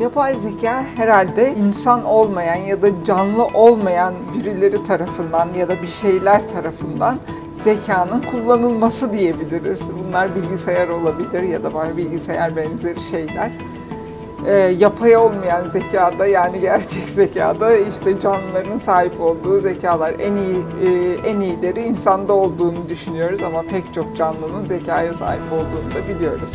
Yapay zeka herhalde insan olmayan ya da canlı olmayan birileri tarafından ya da bir şeyler tarafından zekanın kullanılması diyebiliriz. Bunlar bilgisayar olabilir ya da bilgisayar benzeri şeyler. Ee, yapay olmayan zekada yani gerçek zekada işte canlıların sahip olduğu zekalar en iyi e, en iyileri insanda olduğunu düşünüyoruz ama pek çok canlının zekaya sahip olduğunu da biliyoruz.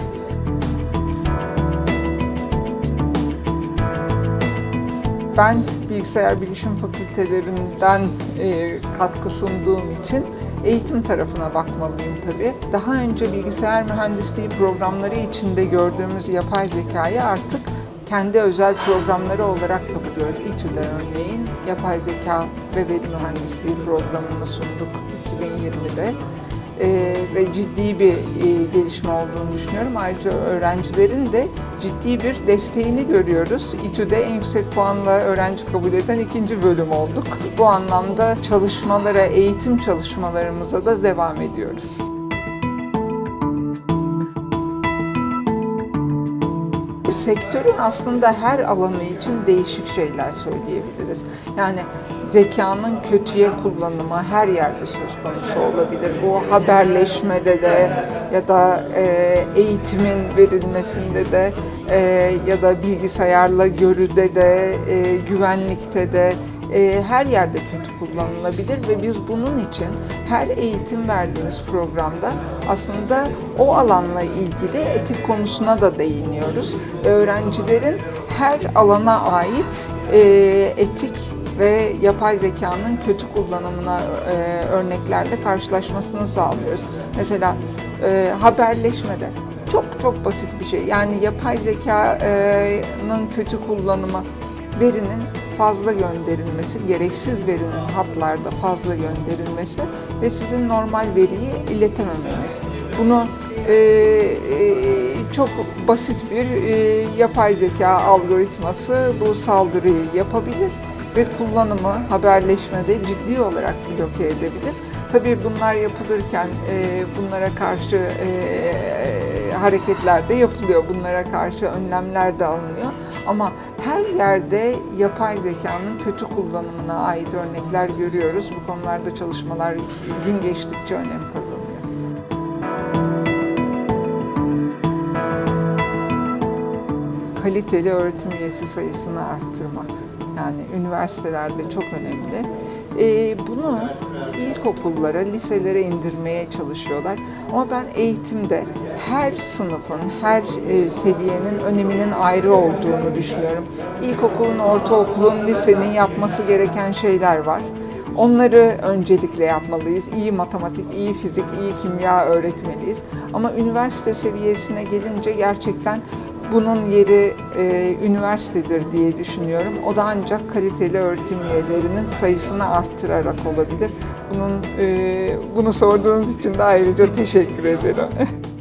Ben bilgisayar bilişim fakültelerinden e, katkı sunduğum için eğitim tarafına bakmalıyım tabii. Daha önce bilgisayar mühendisliği programları içinde gördüğümüz yapay zekayı artık kendi özel programları olarak da buluyoruz. İTÜ'de örneğin yapay zeka ve veri mühendisliği programını sunduk 2020'de. Ee, ve ciddi bir e, gelişme olduğunu düşünüyorum. Ayrıca öğrencilerin de ciddi bir desteğini görüyoruz. İTÜ'de en yüksek puanla öğrenci kabul eden ikinci bölüm olduk. Bu anlamda çalışmalara, eğitim çalışmalarımıza da devam ediyoruz. Sektörün aslında her alanı için değişik şeyler söyleyebiliriz. Yani zekanın kötüye kullanımı her yerde söz konusu olabilir. Bu haberleşmede de ya da e, eğitimin verilmesinde de e, ya da bilgisayarla görüde de e, güvenlikte de e, her yerde kötü kullanılabilir ve biz bunun için her eğitim verdiğimiz programda aslında o alanla ilgili etik konusuna da değiniyoruz. Öğrencilerin her alana ait e, etik ve yapay zekanın kötü kullanımına e, örneklerle karşılaşmasını sağlıyoruz. Mesela e, haberleşmede çok çok basit bir şey. Yani yapay zekanın kötü kullanımı verinin fazla gönderilmesi, gereksiz verinin hatlarda fazla gönderilmesi ve sizin normal veriyi iletememeniz. Bunu e, e, çok basit bir e, yapay zeka algoritması bu saldırıyı yapabilir ve kullanımı haberleşmede ciddi olarak bloke edebilir. Tabii bunlar yapılırken e, bunlara karşı e, hareketler de yapılıyor. Bunlara karşı önlemler de alınıyor. Ama her yerde yapay zekanın kötü kullanımına ait örnekler görüyoruz. Bu konularda çalışmalar gün geçtikçe önem kazanıyor. Kaliteli öğretim üyesi sayısını arttırmak. Yani üniversitelerde çok önemli. Ee, bunu ilkokullara, liselere indirmeye çalışıyorlar. Ama ben eğitimde her sınıfın, her e, seviyenin öneminin ayrı olduğunu düşünüyorum. İlkokulun, ortaokulun, lisenin yapması gereken şeyler var. Onları öncelikle yapmalıyız. İyi matematik, iyi fizik, iyi kimya öğretmeliyiz. Ama üniversite seviyesine gelince gerçekten bunun yeri e, üniversitedir diye düşünüyorum. O da ancak kaliteli öğretim üyelerinin sayısını arttırarak olabilir. Bunun e, bunu sorduğunuz için de ayrıca teşekkür ederim.